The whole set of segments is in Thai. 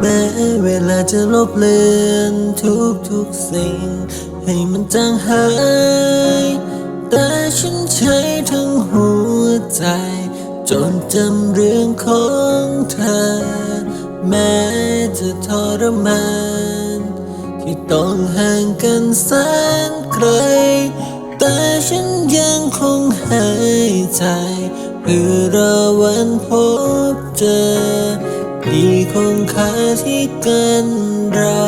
แม้เวลาจะลบเลือนทุกทุกๆสิ่ง ให้มันจางหาย แต่ฉันใช้ทั้งหัวใจ จนจำเรื่องของเธอ แม้จะทรมาน ที่ต้องห่างกันแสนไกล แต่ฉันยังคงหายใจ เพื่อรอวันพบเจอ ดีคงค่าที่กันเรา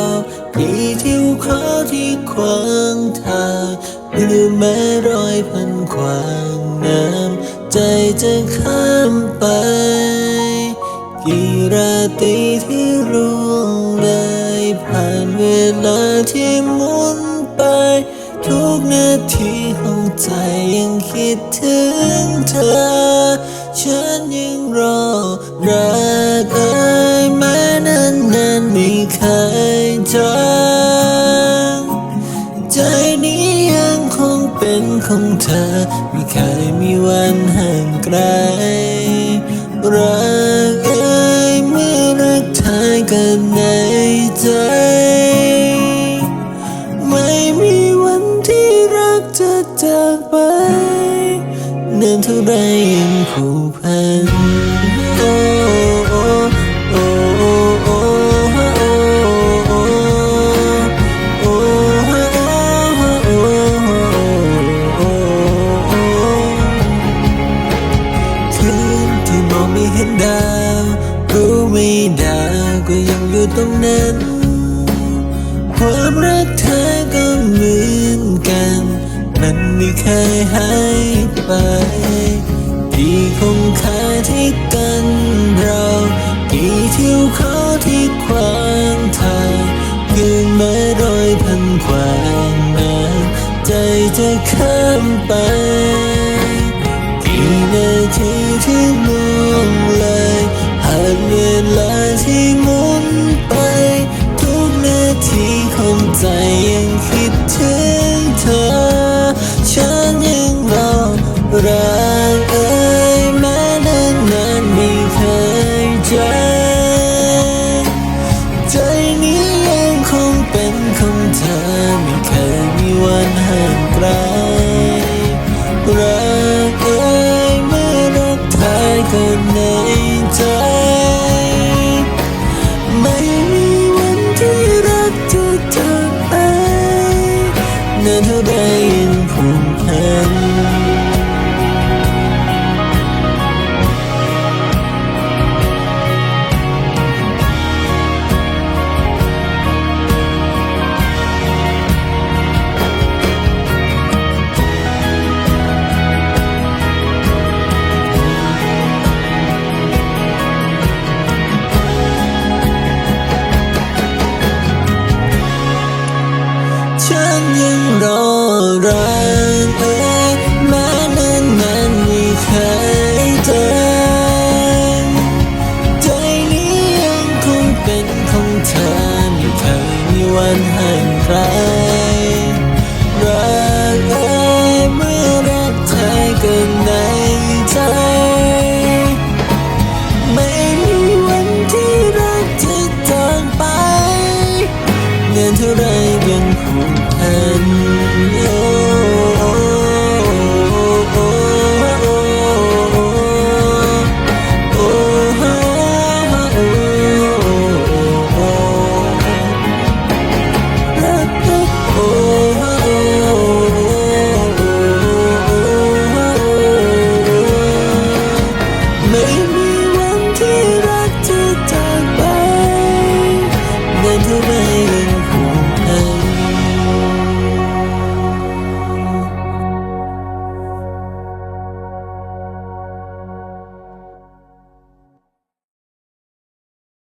ดีที่เขาที่ขวางทางหรือแม้รอยพันขวางน้ำใจจะข้ามไปกี่ราตรีที่ร่วงเลยผ่านเวลาที่หมุนไป ทุกนาทีของใจยังคิดถึงเธอ ฉันยังรอรัก ใจนี้ยังคงเป็นของเธอ ไม่เคยมีวันห่างไกล รักเอ่ยเมื่อรักเธอกันในใจ ไม่มีวันที่รักจะจากไป เนินเท่าไรยังผูกพัน อยู่ตรงนั้นความรักเธอก็เหมือนกัน มันไม่เคยหายไปที่คงคาที่กันเรากี่ทิวเขาที่ขวางทางยืนมารอยพันขวางน้ำใจจะข้ามไป ยังคงเป็นของเธอไม่เคร